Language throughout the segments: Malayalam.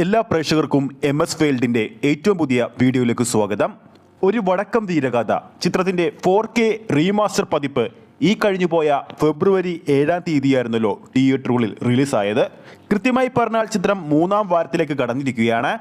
എല്ലാ പ്രേക്ഷകർക്കും എം എസ് ഫെയിൽഡിന്റെ ഏറ്റവും പുതിയ വീഡിയോയിലേക്ക് സ്വാഗതം. ഒരു വടക്കം വീരഗാഥ ചിത്രത്തിന്റെ ഫോർ കെ റീമാസ്റ്റർ പതിപ്പ് ഈ കഴിഞ്ഞു പോയ ഫെബ്രുവരി ഏഴാം തീയതിയായിരുന്നല്ലോ തിയേറ്ററുകളിൽ റിലീസായത് കൃത്യമായി പറഞ്ഞാൽ ചിത്രം മൂന്നാം വാരത്തിലേക്ക് കടന്നിരിക്കുകയാണ്.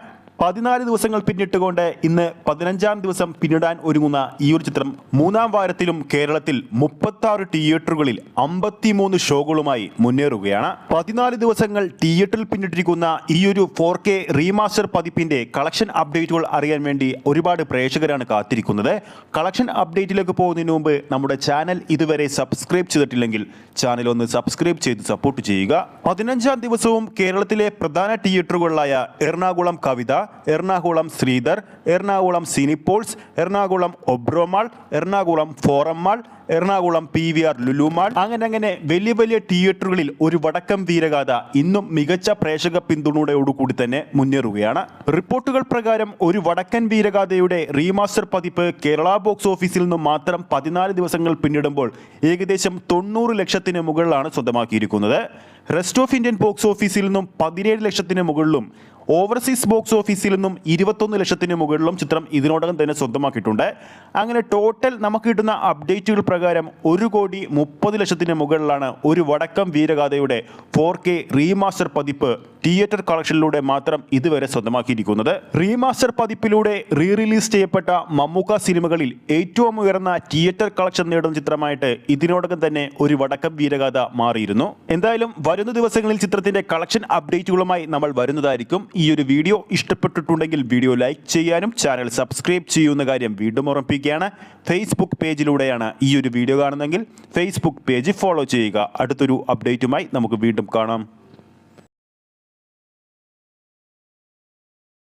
പതിനാല് ദിവസങ്ങൾ പിന്നിട്ടുകൊണ്ട് ഇന്ന് പതിനഞ്ചാം ദിവസം പിന്നിടാൻ ഒരുങ്ങുന്ന ഈ ഒരു ചിത്രം മൂന്നാം വാരത്തിലും കേരളത്തിൽ മുപ്പത്തി തിയേറ്ററുകളിൽ അമ്പത്തിമൂന്ന് ഷോകളുമായി മുന്നേറുകയാണ്. പതിനാല് ദിവസങ്ങൾ തിയേറ്ററിൽ പിന്നിട്ടിരിക്കുന്ന ഈ ഒരു ഫോർ കെ റീമാസ്റ്റർ പതിപ്പിന്റെ കളക്ഷൻ അപ്ഡേറ്റുകൾ അറിയാൻ വേണ്ടി ഒരുപാട് പ്രേക്ഷകരാണ് കാത്തിരിക്കുന്നത്. കളക്ഷൻ അപ്ഡേറ്റിലേക്ക് പോകുന്നതിന് മുമ്പ് നമ്മുടെ ചാനൽ ഇതുവരെ സബ്സ്ക്രൈബ് ചെയ്തിട്ടില്ലെങ്കിൽ ചാനൽ ഒന്ന് സബ്സ്ക്രൈബ് ചെയ്ത് സപ്പോർട്ട് ചെയ്യുക. പതിനഞ്ചാം ദിവസവും കേരളത്തിലെ പ്രധാന തിയേറ്ററുകളിലായ Ernakulam Kavitha Ernakulam Sridhar Ernakulam Cinepolis Ernakulam Oberon mall Ernakulam Forum Mall Ernakulam P V R Lulu mall. അങ്ങനെ അങ്ങനെ വലിയ വലിയ തിയേറ്ററുകളിൽ ഒരു വടക്കം വീരഗാഥ ഇന്നും മികച്ച പ്രേക്ഷക പിന്തുണയോടുകൂടി തന്നെ മുന്നേറുകയാണ്. റിപ്പോർട്ടുകൾ പ്രകാരം ഒരു വടക്കൻ വീരഗാഥയുടെ റീമാസ്റ്റർ പതിപ്പ് കേരള ബോക്സ് ഓഫീസിൽ നിന്നും മാത്രം പതിനാല് ദിവസങ്ങൾ പിന്നിടുമ്പോൾ ഏകദേശം തൊണ്ണൂറ് ലക്ഷത്തിന് മുകളിലാണ് സ്വന്തമാക്കിയിരിക്കുന്നത്. റെസ്റ്റ് ഓഫ് ഇന്ത്യൻ ബോക്സ് ഓഫീസിൽ നിന്നും പതിനേഴ് ലക്ഷത്തിന് മുകളിലും ഓവർസീസ് ബോക്സ് ഓഫീസിൽ നിന്നും ഇരുപത്തൊന്ന് ലക്ഷത്തിന് മുകളിലും ചിത്രം ഇതിനോടകം തന്നെ സ്വന്തമാക്കിയിട്ടുണ്ട്. അങ്ങനെ ടോട്ടൽ നമുക്ക് കിട്ടുന്ന അപ്ഡേറ്റുകൾ പ്രകാരം ഒരു കോടി മുപ്പത് ലക്ഷത്തിന് മുകളിലാണ് ഒരു വടക്കം വീരഗാഥയുടെ ഫോർ കെ റീമാസ്റ്റർ പതിപ്പ് തിയേറ്റർ കളക്ഷനിലൂടെ മാത്രം ഇതുവരെ സ്വന്തമാക്കിയിരിക്കുന്നത്. റീമാസ്റ്റർ പതിപ്പിലൂടെ റീ റിലീസ് ചെയ്യപ്പെട്ട മമ്മൂക്ക സിനിമകളിൽ ഏറ്റവും ഉയർന്ന തിയേറ്റർ കളക്ഷൻ നേടുന്ന ചിത്രമായിട്ട് ഇതിനോടകം തന്നെ ഒരു വടക്കം വീരഗാഥ മാറിയിരുന്നു. എന്തായാലും വരുന്ന ദിവസങ്ങളിൽ ചിത്രത്തിന്റെ കളക്ഷൻ അപ്ഡേറ്റുകളുമായി നമ്മൾ വരുന്നതായിരിക്കും. ഈ ഒരു വീഡിയോ ഇഷ്ടപ്പെട്ടിട്ടുണ്ടെങ്കിൽ വീഡിയോ ലൈക്ക് ചെയ്യാനും ചാനൽ സബ്സ്ക്രൈബ് ചെയ്യുന്ന കാര്യം വീണ്ടും ഓർമ്മിപ്പിക്കുകയാണ്. ഫേസ്ബുക്ക് പേജിലൂടെയാണ് ഈ ഒരു വീഡിയോ കാണുന്നതെങ്കിൽ ഫേസ്ബുക്ക് പേജ് ഫോളോ ചെയ്യുക. അടുത്തൊരു അപ്ഡേറ്റുമായി നമുക്ക് വീണ്ടും കാണാം.